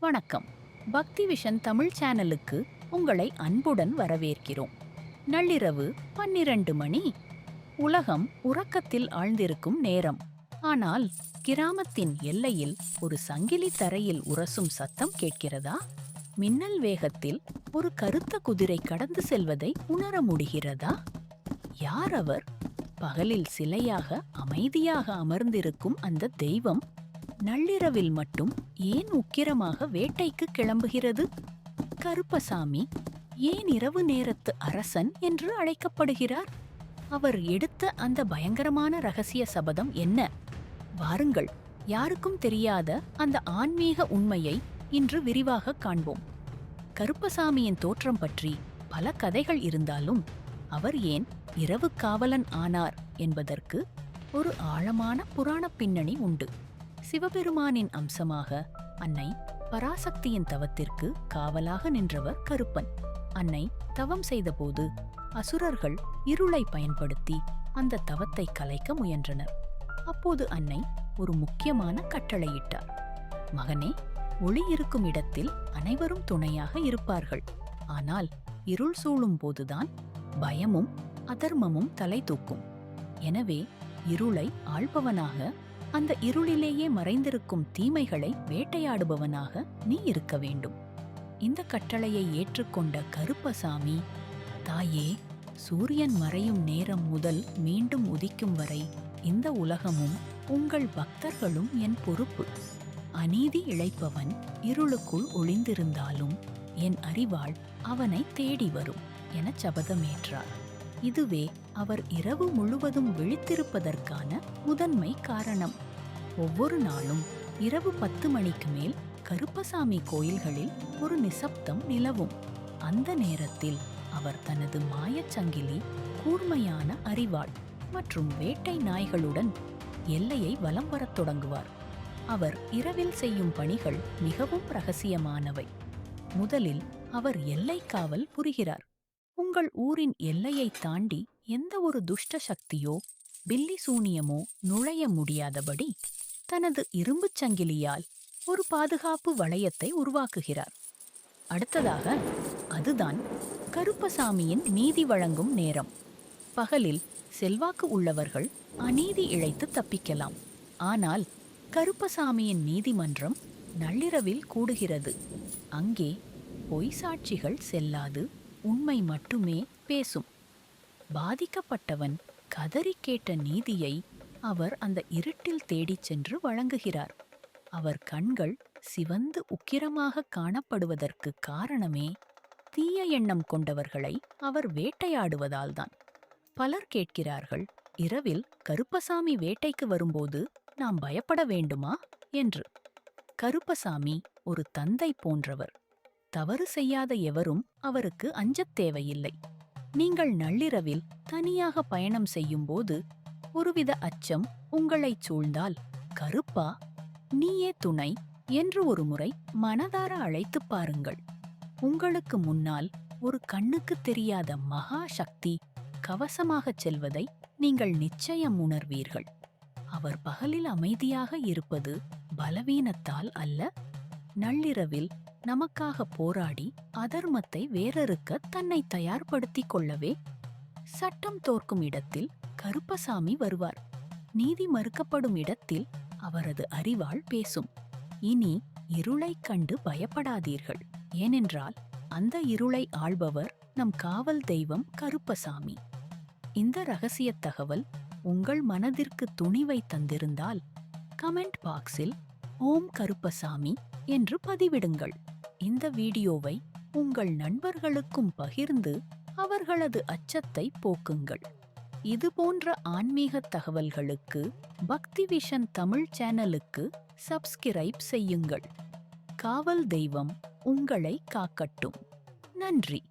வணக்கம். பக்தி விஷன் தமிழ் சேனலுக்கு உங்களை அன்புடன் வரவேற்கிறோம். நள்ளிரவு பன்னிரண்டு மணி. உலகம் உறக்கத்தில் ஆழ்ந்திருக்கும் நேரம். ஆனால் கிராமத்தின் எல்லையில் ஒரு சங்கிலி தரையில் உரசும் சத்தம் கேட்கிறதா? மின்னல் வேகத்தில் ஒரு கருத்த குதிரை கடந்து செல்வதை உணர முடிகிறதா? யார் அவர்? பகலில் சிலையாக அமைதியாக அமர்ந்திருக்கும் அந்த தெய்வம் நள்ளிரவில் மட்டும் ஏன் உக்கிரமாக வேட்டைக்கு கிளம்புகிறது? கருப்பசாமி ஏன் இரவு நேரத்து அரசன் என்று அழைக்கப்படுகிறார்? அவர் எடுத்த அந்த பயங்கரமான ரகசிய சபதம் என்ன? வாருங்கள் யாருக்கும் தெரியாத அந்த ஆன்மீக உண்மையை இன்று விரிவாக காண்போம். கருப்பசாமியின் தோற்றம் பற்றி பல கதைகள் இருந்தாலும் அவர் ஏன் இரவு காவலன் ஆனார் என்பதற்கு ஒரு ஆழமான புராணப் பின்னணி உண்டு. சிவபெருமானின் அம்சமாக அன்னை பராசக்தியின் தவத்திற்கு காவலாக நின்றவர் கருப்பன். அன்னை தவம் செய்தபோது அசுரர்கள் இருளை பயன்படுத்தி அந்த தவத்தை கலைக்க முயன்றனர். அப்போது அன்னை ஒரு முக்கியமான கட்டளையிட்டார் மகனே ஒளி இருக்கும் இடத்தில் அனைவரும் துணையாக இருப்பார்கள். ஆனால் இருள் சூழும் போதுதான் பயமும் அதர்மமும் தலை தூக்கும். எனவே இருளை ஆள்பவனாக அந்த இருளிலேயே மறைந்திருக்கும் தீமைகளை வேட்டையாடுபவனாக நீ இருக்க வேண்டும். இந்த கட்டளையை ஏற்றுக்கொண்ட கருப்பசாமி தாயே சூரியன் மறையும் நேரம் முதல் மீண்டும் உதிக்கும் வரை இந்த உலகமும் உங்கள் பக்தர்களும் என் பொறுப்பு. அநீதி இழைப்பவன் இருளுக்குள் ஒளிந்திருந்தாலும் என் அறிவாள் அவனை தேடி வரும் எனச் சபதமேற்றார். இதுவே அவர் இரவு முழுவதும் விழித்திருப்பதற்கான முதன்மை காரணம். ஒவ்வொரு நாளும் இரவு பத்து மணிக்கு மேல் கருப்பசாமி கோயில்களில் ஒரு நிசப்தம் நிலவும். அந்த நேரத்தில் அவர் தனது மாயச்சங்கிலி கூர்மையான அறிவாள் மற்றும் வேட்டை நாய்களுடன் எல்லையை வலம் வரத் தொடங்குவார். அவர் இரவில் செய்யும் பணிகள் மிகவும் ரகசியமானவை. முதலில் அவர் எல்லை காவல் புரிகிறார். உங்கள் ஊரின் எல்லையைத் தாண்டி எந்த ஒரு துஷ்ட சக்தியோ பில்லி சூனியமோ நுழைய முடியாதபடி தனது இரும்புச் சங்கிலியால் ஒரு பாதுகாப்பு வளையத்தை உருவாக்குகிறார். அடுத்ததாக அதுதான் கருப்பசாமியின் நீதி வழங்கும் நேரம். பகலில் செல்வாக்கு உள்ளவர்கள் அநீதி இழைத்து தப்பிக்கலாம். ஆனால் கருப்பசாமியின் நீதிமன்றம் நள்ளிரவில் கூடுகிறது. அங்கே பொய் சாட்சிகள் செல்லாது. உண்மை மட்டுமே பேசும். பாதிக்கப்பட்டவன் கதறி கேட்ட நீதியை அவர் அந்த இருட்டில் தேடிச் சென்று வழங்குகிறார். அவர் கண்கள் சிவந்து உக்கிரமாக காணப்படுவதற்கு காரணமே தீய எண்ணம் கொண்டவர்களை அவர் வேட்டையாடுவதால்தான். பலர் கேட்கிறார்கள் இரவில் கருப்பசாமி வேட்டைக்கு வரும்போது நாம் பயப்பட வேண்டுமா? என்று. கருப்பசாமி ஒரு தந்தை போன்றவர். தவறு செய்யாத எவரும் அவருக்கு அஞ்சத் தேவையில்லை. நீங்கள் நள்ளிரவில் தனியாக பயணம் செய்யும்போது ஒருவித அச்சம் உங்களைச் சூழ்ந்தால் கருப்பா நீயே துணை என்று ஒரு முறை மனதார அழைத்துப் பாருங்கள். உங்களுக்கு முன்னால் ஒரு கண்ணுக்கு தெரியாத மகா சக்தி கவசமாகச் செல்வதை நீங்கள் நிச்சயம் உணர்வீர்கள். அவர் பகலில் அமைதியாக இருப்பது பலவீனத்தால் அல்ல. நள்ளிரவில் நமக்காக போராடி அதர்மத்தை வேறறுக்க தன்னை தயார்படுத்திக் கொள்ளவே சட்டம் தோற்கும் இடத்தில் கருப்பசாமி வருவார். நீதி மறுக்கப்படும் இடத்தில் அவரது அறிவாள் பேசும். இனி இருளைக் கண்டு பயப்படாதீர்கள். ஏனென்றால் அந்த இருளை ஆள்பவர் நம் காவல் தெய்வம் கருப்பசாமி. இந்த ரகசியத் தகவல் உங்கள் மனதிற்கு துணிவை தந்திருந்தால் கமெண்ட் பாக்ஸில் ஓம் கருப்பசாமி என்று பதிவிடுங்கள். இந்த வீடியோவை உங்கள் நண்பர்களுக்கும் பகிர்ந்து அவர்களது அச்சத்தை போக்குங்கள். இதுபோன்ற ஆன்மீக தகவல்களுக்கு பக்தி விஷன் தமிழ் சேனலுக்கு சப்ஸ்கிரைப் செய்யுங்கள். காவல் தெய்வம் உங்களை காக்கட்டும். நன்றி.